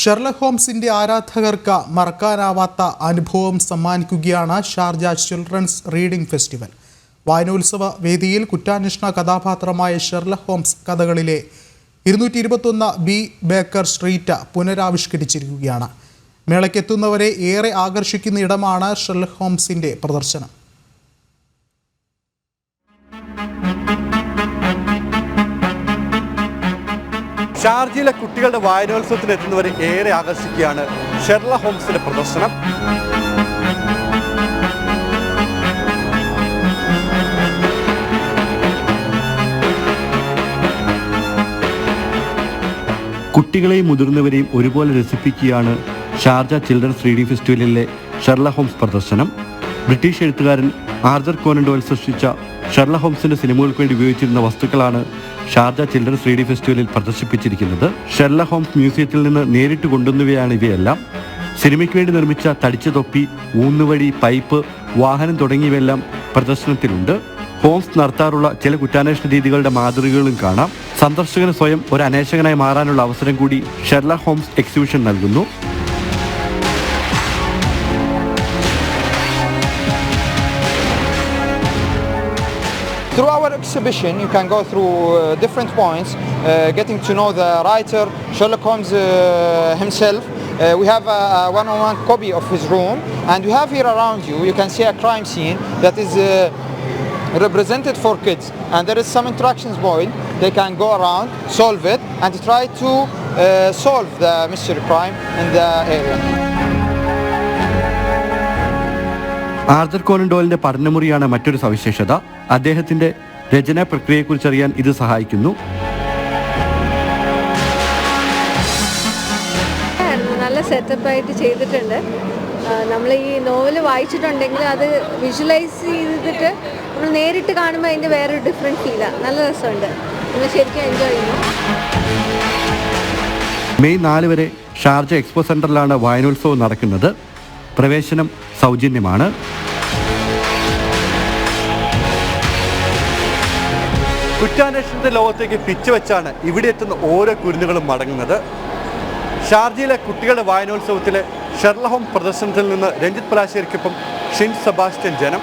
Sherlock ഹോംസിന്റെ ആരാധകർക്ക് മറക്കാനാവാത്ത അനുഭവം സമ്മാനിക്കുകയാണ് ഷാർജ ചിൽഡ്രൻസ് റീഡിംഗ് ഫെസ്റ്റിവൽ. വായനോത്സവ വേദിയിൽ കുറ്റാന്വേഷണ കഥാപാത്രമായ ഷെർലക് ഹോംസ് കഥകളിലെ ഇരുന്നൂറ്റി ഇരുപത്തൊന്ന് ബി ബേക്കർ സ്ട്രീറ്റ് പുനരാവിഷ്കരിച്ചിരിക്കുകയാണ്. മേളയ്ക്കെത്തുന്നവരെ ഏറെ ആകർഷിക്കുന്ന ഇടമാണ് ഷെർലക് ഹോംസിന്റെ പ്രദർശനം. ഷാർജയിലെ കുട്ടികളുടെ വായനോത്സവത്തിന് എത്തുന്നവരെ ഏറെ ആകർഷിക്കുകയാണ് ഷെർല ഹോംസിന്റെ പ്രദർശനം. കുട്ടികളെയും മുതിർന്നവരെയും ഒരുപോലെ രസിപ്പിക്കുകയാണ് ഷാർജ ചിൽഡ്രൻസ് റീഡിംഗ് ഫെസ്റ്റിവലിലെ ഷെർല ഹോംസ് പ്രദർശനം. ബ്രിട്ടീഷ് എഴുത്തുകാരൻ ആർജർ കോനൻ ഡോയൽ സൃഷ്ടിച്ച ഷെർല ഹോംസിന്റെ സിനിമകൾക്ക് വേണ്ടി ഉപയോഗിച്ചിരുന്ന വസ്തുക്കളാണ് ഷാർജ ചിൽഡ്രൻസ് ഡി ഫെസ്റ്റിവലിൽ പ്രദർശിപ്പിച്ചിരിക്കുന്നത്. ഷെർല ഹോംസ് മ്യൂസിയത്തിൽ നിന്ന് നേരിട്ട് കൊണ്ടുവന്നവയാണ് ഇവയെല്ലാം. സിനിമയ്ക്ക് വേണ്ടി നിർമ്മിച്ച തടിച്ച തൊപ്പി ഊന്നുവഴി പൈപ്പ് വാഹനം തുടങ്ങിയവയെല്ലാം പ്രദർശനത്തിലുണ്ട്. ഹോംസ് നടത്താറുള്ള ചില കുറ്റാന്വേഷണ രീതികളുടെ മാതൃകകളും കാണാം. സന്ദർശകന് സ്വയം ഒരു അന്വേഷകനായി മാറാനുള്ള അവസരം കൂടി ഷെർല ഹോംസ് എക്സിബിഷൻ നൽകുന്നു. Through our exhibition, you can go through uh, different points, uh, getting to know the writer Sherlock Holmes uh, himself. Uh, we have a, one-on-one copy of his room, and we have here around you. You can see a crime scene that is uh, represented for kids, and there is some interactions point. They can go around, solve it, and try to uh, solve the mystery crime in the area. Arthur Conan ഡോലിന്റെ പഠനമുറിയാണ് മറ്റൊരു സവിശേഷത. അദ്ദേഹത്തിന്റെ രചനാ പ്രക്രിയയെക്കുറിച്ചറിയാൻ ഇത് സഹായിക്കുന്നു. നല്ല setup ആയിട്ട് ചെയ്തിട്ടുണ്ട്. നമ്മൾ ഈ നോവൽ വായിച്ചിട്ടുണ്ടെങ്കിൽ അത് വിഷ്വലൈസ് ചെയ്തിട്ട് നമ്മൾ നേരിട്ട് കാണുമ്പോൾ അതിന്റെ വേറൊരു ഡിഫറെന്റ് ഫീലാണ് നല്ല രസമുണ്ട്. നമ്മൾ ശരിക്കും എൻജോയ് ചെയ്യുന്നു മെയ് നാല് വരെ ഷാർജ എക്സ്പോ സെന്ററിലാണ് വായനോത്സവം നടക്കുന്നത്. പ്രവേശനം സൗജന്യമാണ്. കുറ്റാന്വേഷണത്തിന്റെ ലോകത്തേക്ക് പിച്ചുവെച്ചാണ് ഇവിടെ എത്തുന്ന ഓരോ കുരുന്നുകളും മടങ്ങുന്നത്. ഷാർജയിലെ കുട്ടികളുടെ വായനോത്സവത്തിലെ ഷെർലഹോം പ്രദർശനത്തിൽ നിന്ന് രഞ്ജിത് പലാശ്ശേരിക്കൊപ്പം ഷിൻ സെബാസ്റ്റ്യൻ ജനം.